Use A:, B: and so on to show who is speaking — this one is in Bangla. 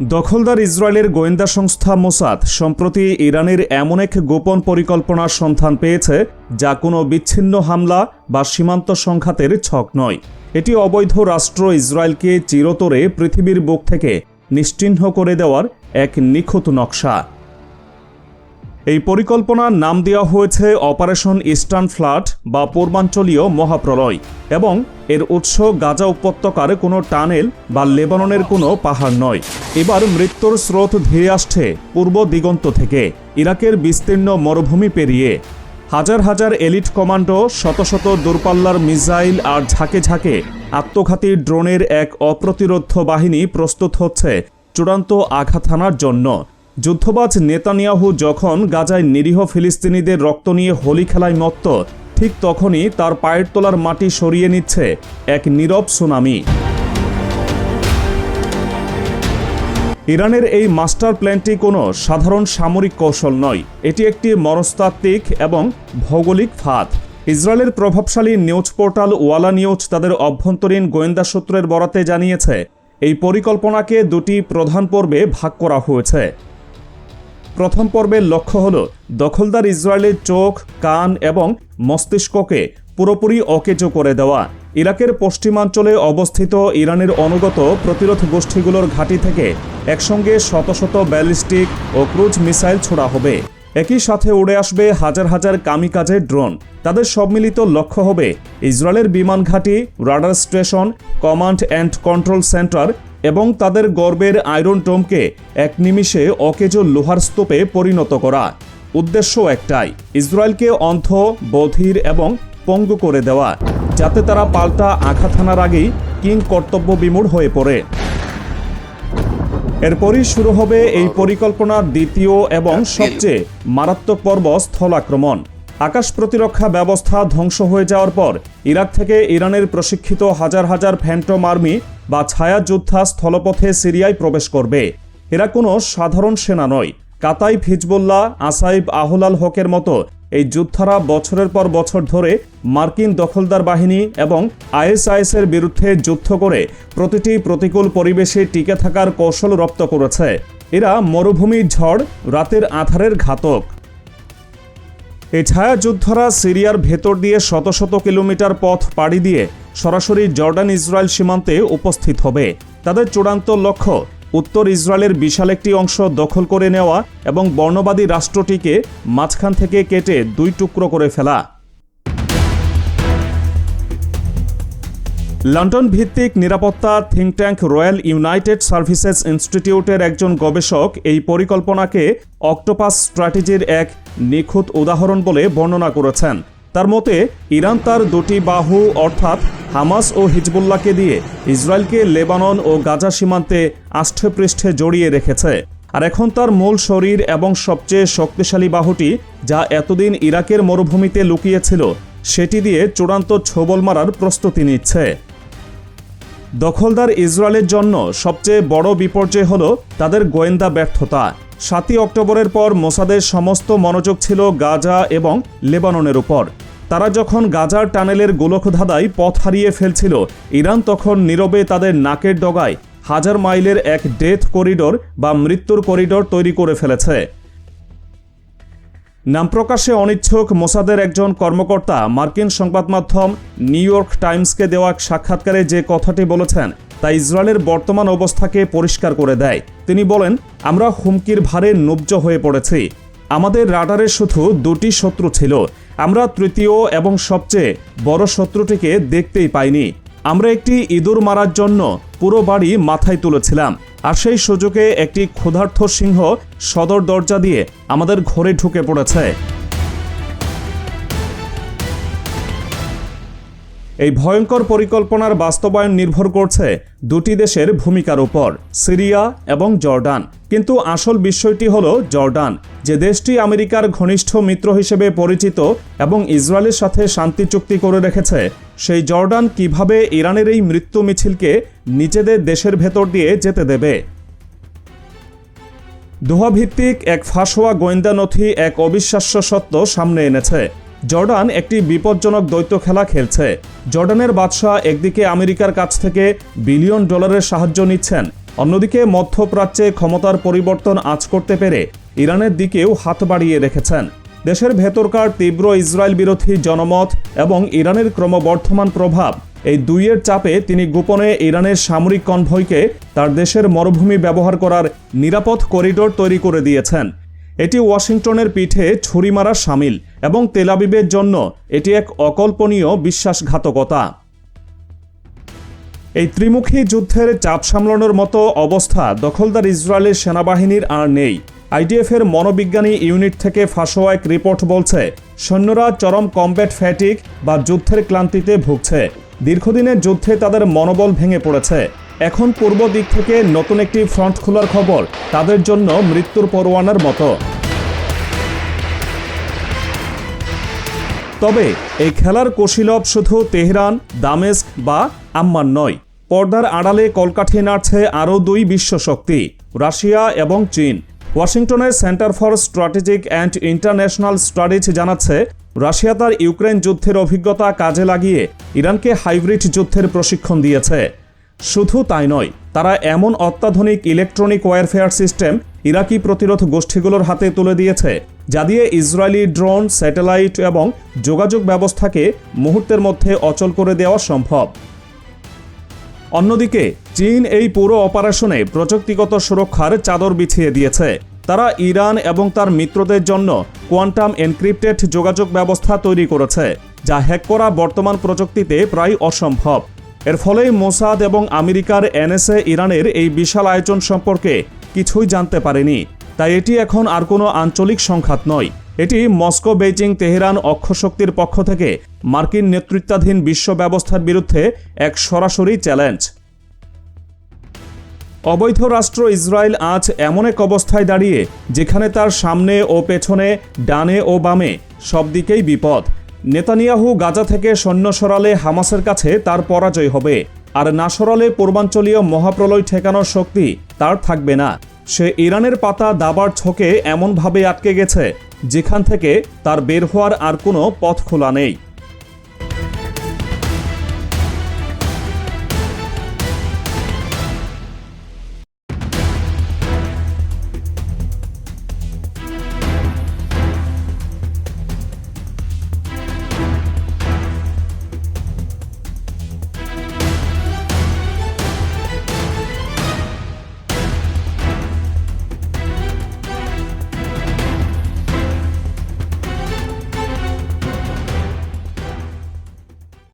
A: দখলদার ইসরায়েলের গোয়েন্দা সংস্থা মোসাদ সম্প্রতি ইরানের এমন এক গোপন পরিকল্পনার সন্ধান পেয়েছে, যা কোনো বিচ্ছিন্ন হামলা বা সীমান্ত সংঘাতের ছক নয়। এটি অবৈধ রাষ্ট্র ইসরায়েলকে চিরতরে পৃথিবীর বুক থেকে নিশ্চিহ্ন করে দেওয়ার এক নিখুঁত নকশা। এই পরিকল্পনার নাম দেওয়া হয়েছে অপারেশন ইস্টার্ন ফ্লাড বা পূর্বাঞ্চলীয় মহাপ্রলয় এবং এর উৎস গাজা উপত্যকার কোনো টানেল বা লেবাননের কোনো পাহাড় নয়। এবার মৃত্যুর স্রোত ধেয়ে আসছে পূর্ব দিগন্ত থেকে। ইরাকের বিস্তীর্ণ মরুভূমি পেরিয়ে হাজার হাজার এলিট কমান্ডো, শত শত দূরপাল্লার মিসাইল আর ঝাঁকে ঝাঁকে আত্মঘাতী ড্রোনের এক অপ্রতিরোধ্য বাহিনী প্রস্তুত হচ্ছে চূড়ান্ত আঘাত হানার জন্য। যুদ্ধবাজ নেতানিয়াহু যখন গাজায় নিরীহ ফিলিস্তিনিদের রক্ত নিয়ে হোলি খেলায় মত্ত, ঠিক তখনই তার পায়ের তলার মাটি সরিয়ে নিচ্ছে এক নীরব সুনামি। ইরানের এই মাস্টার প্ল্যানটি কোনো সাধারণ সামরিক কৌশল নয়, এটি একটি মনস্তাত্ত্বিক এবং ভৌগোলিক ফাঁদ। ইসরায়েলের প্রভাবশালী নিউজ পোর্টাল ওয়ালা নিউজ তাদের অভ্যন্তরীণ গোয়েন্দা সূত্রের বরাতে জানিয়েছে, এই পরিকল্পনাকে দুটি প্রধান পর্বে ভাগ করা হয়েছে। প্রথম পর্বের লক্ষ্য হল দখলদার ইসরায়েলের চোখ, কান এবং মস্তিষ্ককে পুরোপুরি অকেজো করে দেওয়া। ইরাকের পশ্চিমাঞ্চলে অবস্থিত ইরানের অনুগত প্রতিরোধ গোষ্ঠীগুলোর ঘাঁটি থেকে একসঙ্গে শত শত ব্যালিস্টিক ও ক্রুজ মিসাইল ছোড়া হবে। একই সাথে উড়ে আসবে হাজার হাজার কামিকাজের ড্রোন। তাদের সম্মিলিত লক্ষ্য হবে ইসরায়েলের বিমান ঘাঁটি, radar station, command and control centre এবং তাদের গর্বের আয়রন টোমকে এক নিমিষে অকেজো লোহার স্তূপে পরিণত করা। উদ্দেশ্য একটাই, ইসরায়েলকে অন্ধ, বধির এবং পঙ্গু করে দেওয়া, যাতে তারা পাল্টা আঘাত হানার আগেই কিং কর্তব্য বিমূঢ় হয়ে পড়ে। এরপরই শুরু হবে এই পরিকল্পনার দ্বিতীয় এবং সবচেয়ে মারাত্মক পর্ব স্থল আক্রমণ আকাশ প্রতিরক্ষা ব্যবস্থা ধ্বংস হয়ে যাওয়ার পর ইরাক থেকে ইরানের প্রশিক্ষিত হাজার হাজার ফ্যান্টম আর্মি বা ছায়া যোদ্ধা স্থলপথে সিরিয়ায় প্রবেশ করবে। এরা কোনো সাধারণ সেনা নয়। কাতাই হিজবুল্লাহ, আসাইব আহুলাল হকের মতো এই যোদ্ধারা বছরের পর বছর ধরে মার্কিন দখলদার বাহিনী এবং আইএসআইএসের বিরুদ্ধে যুদ্ধ করে প্রতিটি প্রতিকূল পরিবেশে টিকে থাকার কৌশল রপ্ত করেছে। এরা মরুভূমির ঝড়, রাতের আধারের ঘাতক। এই ছায়াযুদ্ধরা সিরিয়ার ভেতর দিয়ে শত শত কিলোমিটার পথ পাড়ি দিয়ে সরাসরি জর্ডান ইসরায়েল সীমান্তে উপস্থিত হবে। তাদের চূড়ান্ত লক্ষ্য, উত্তর ইসরায়েলের বিশাল একটি অংশ দখল করে নেওয়া এবং বর্ণবাদী রাষ্ট্রটিকে মাঝখান থেকে কেটে দুই টুকরো করে ফেলা। লন্ডন ভিত্তিক নিরাপত্তা think tank royal united services ইনস্টিটিউটের একজন গবেষক এই পরিকল্পনাকে অক্টোপাস স্ট্র্যাটেজির এক নিখুঁত উদাহরণ বলে বর্ণনা করেছেন। তার মতে, ইরান তার দুটি বাহু, অর্থাৎ হামাস ও হিজবুল্লাহকে দিয়ে ইসরায়েলকে লেবানন ও গাজা সীমান্তে আষ্ঠে পৃষ্ঠে জড়িয়ে রেখেছে। আর এখন তার মূল শরীর এবং সবচেয়ে শক্তিশালী বাহুটি, যা এতদিন ইরাকের মরুভূমিতে লুকিয়েছিল, সেটি দিয়ে চূড়ান্ত ছোবল মারার প্রস্তুতি নিচ্ছে। দখলদার ইসরায়েলের জন্য সবচেয়ে বড় বিপর্যয় হল তাদের গোয়েন্দা ব্যর্থতা। সাতই অক্টোবরের পর মোসাদের সমস্ত মনোযোগ ছিল গাজা এবং লেবাননের উপর। তারা যখন গাজার টানেলের গোলকধাঁধায় পথ হারিয়ে ফেলছিল, ইরান তখন নীরবে তাদের নাকের ডগায় হাজার মাইলের এক ডেথ করিডোর বা মৃত্যুর করিডোর তৈরি করে ফেলেছে। নাম প্রকাশে অনিচ্ছুক মোসাদের একজন কর্মকর্তা মার্কিন সংবাদ মাধ্যম নিউ ইয়র্ক টাইমসকে দেওয়া এক সাক্ষাৎকারে যে কথাটি বলেছেন তা ইসরায়েলের বর্তমান অবস্থাকে পরিষ্কার করে দেয়। তিনি বলেন, আমরা হুমকির ভারে নুব্জ হয়ে পড়েছি। আমাদের রাডারে শুধু দুটি শত্রু ছিল। আমরা তৃতীয় এবং সবচেয়ে বড় শত্রুটিকে দেখতেই পাইনি। আমরা একটি ইঁদুর মারার জন্য পুরো বাড়ি মাথায় তুলেছিলাম। আর সেই সুযোগে একটি ক্ষুধার্থ সিংহ সদর দরজা দিয়ে আমাদের ঘরে ঢুকে পড়েছে। এই ভয়ঙ্কর পরিকল্পনার বাস্তবায়ন নির্ভর করছে দুটি দেশের ভূমিকার উপর, সিরিয়া এবং জর্ডান। কিন্তু আসল বিষয়টি হল জর্ডান, যে দেশটি আমেরিকার ঘনিষ্ঠ মিত্র হিসেবে পরিচিত এবং ইসরায়েলের সাথে শান্তি চুক্তি করে রেখেছে। সেই জর্ডান কীভাবে ইরানের এই মৃত্যু মিছিলকে নিজেদের দেশের ভেতর দিয়ে যেতে দেবে? দোহাভিত্তিক এক ফাঁসোয়া গোয়েন্দা নথি এক অবিশ্বাস্য সত্য সামনে এনেছে। জর্ডান একটি বিপজ্জনক দ্বৈত খেলা খেলছে। জর্ডানের বাদশাহ একদিকে আমেরিকার কাছ থেকে বিলিয়ন ডলারের সাহায্য নিচ্ছেন, অন্যদিকে মধ্যপ্রাচ্যে ক্ষমতার পরিবর্তন আজ করতে পেরে ইরানের দিকেও হাত বাড়িয়ে রেখেছেন। দেশের ভেতরকার তীব্র ইসরায়েল বিরোধী জনমত এবং ইরানের ক্রমবর্ধমান প্রভাব, এই দুইয়ের চাপে তিনি গোপনে ইরানের সামরিক কনভয়কে তার দেশের মরুভূমি ব্যবহার করার নিরাপদ করিডোর তৈরি করে দিয়েছেন। এটি ওয়াশিংটনের পিঠে ছুরি মারা সামিল। এবং তেলাবিবের জন্য এটি এক অকল্পনীয় বিশ্বাসঘাতকতা। এই ত্রিমুখী যুদ্ধের চাপ সামলানোর মতো অবস্থা দখলদার ইসরায়েলের সেনাবাহিনীর আর নেই। আইডিএফ এর মনোবিজ্ঞানী ইউনিট থেকে ফাঁসোয়া এক রিপোর্ট বলছে, সৈন্যরা চরম কমব্যাট ফ্যাটিক বা যুদ্ধের ক্লান্তিতে ভুগছে। দীর্ঘদিনের যুদ্ধে তাদের মনোবল ভেঙে পড়েছে। এখন পূর্ব দিক থেকে নতুন একটি ফ্রন্ট খোলার খবর তাদের জন্য মৃত্যুর পরোয়ানার মতো। তবে এই খেলার কৌশীলব শুধু তেহরান, দামেস্ক বা আম্মান নয়। পর্দার আড়ালে কলকাঠি নাড়ছে আরও দুই বিশ্বশক্তি, রাশিয়া এবং চীন। ওয়াশিংটনের centre for strategic and international studies জানাচ্ছে, রাশিয়া তার ইউক্রেন যুদ্ধের অভিজ্ঞতা কাজে লাগিয়ে ইরানকে হাইব্রিড যুদ্ধের প্রশিক্ষণ দিয়েছে। শুধু তাই নয়, তারা এমন অত্যাধুনিক ইলেকট্রনিক ওয়ারফেয়ার সিস্টেম ইরাকি প্রতিরোধ গোষ্ঠীগুলোর হাতে তুলে দিয়েছে, যা দিয়ে ইসরায়েলি ড্রোন, স্যাটেলাইট এবং যোগাযোগ ব্যবস্থাকে মুহূর্তের মধ্যে অচল করে দেওয়া সম্ভব। অন্যদিকে, চীন এই পুরো অপারেশনে প্রযুক্তিগত সুরক্ষার চাদর বিছিয়ে দিয়েছে। তারা ইরান এবং তার মিত্রদের জন্য কোয়ান্টাম এনক্রিপ্টেড যোগাযোগ ব্যবস্থা তৈরি করেছে, যা হ্যাক করা বর্তমান প্রযুক্তিতে প্রায় অসম্ভব। এর ফলে মোসাদ এবং আমেরিকার এনএসএ ইরানের এই বিশাল আয়োজন সম্পর্কে কিছুই জানতে পারেনি। তাই এটি এখন আর কোনো আঞ্চলিক সংঘাত নয়। এটি মস্কো, বেইজিং, তেহরান অক্ষশক্তির পক্ষ থেকে মার্কিন নেতৃত্বাধীন বিশ্ব ব্যবস্থার বিরুদ্ধে এক সরাসরি চ্যালেঞ্জ। অবৈধ রাষ্ট্র ইসরায়েল আজ এমন এক অবস্থায় দাঁড়িয়ে, যেখানে তার সামনে ও পেছনে, ডানে ও বামে সব দিকেই বিপদ। নেতানিয়াহু গাজা থেকে সৈন্য সরালে হামাসের কাছে তার পরাজয় হবে। আর নাসরালে পূর্বাঞ্চলীয় মহাপ্রলয় ঠেকানোর শক্তি তার থাকবে না। সে ইরানের পাতা দাবার ছকে এমনভাবে আটকে গেছে, যেখান থেকে তার বের হওয়ার আর কোনো পথ খোলা নেই।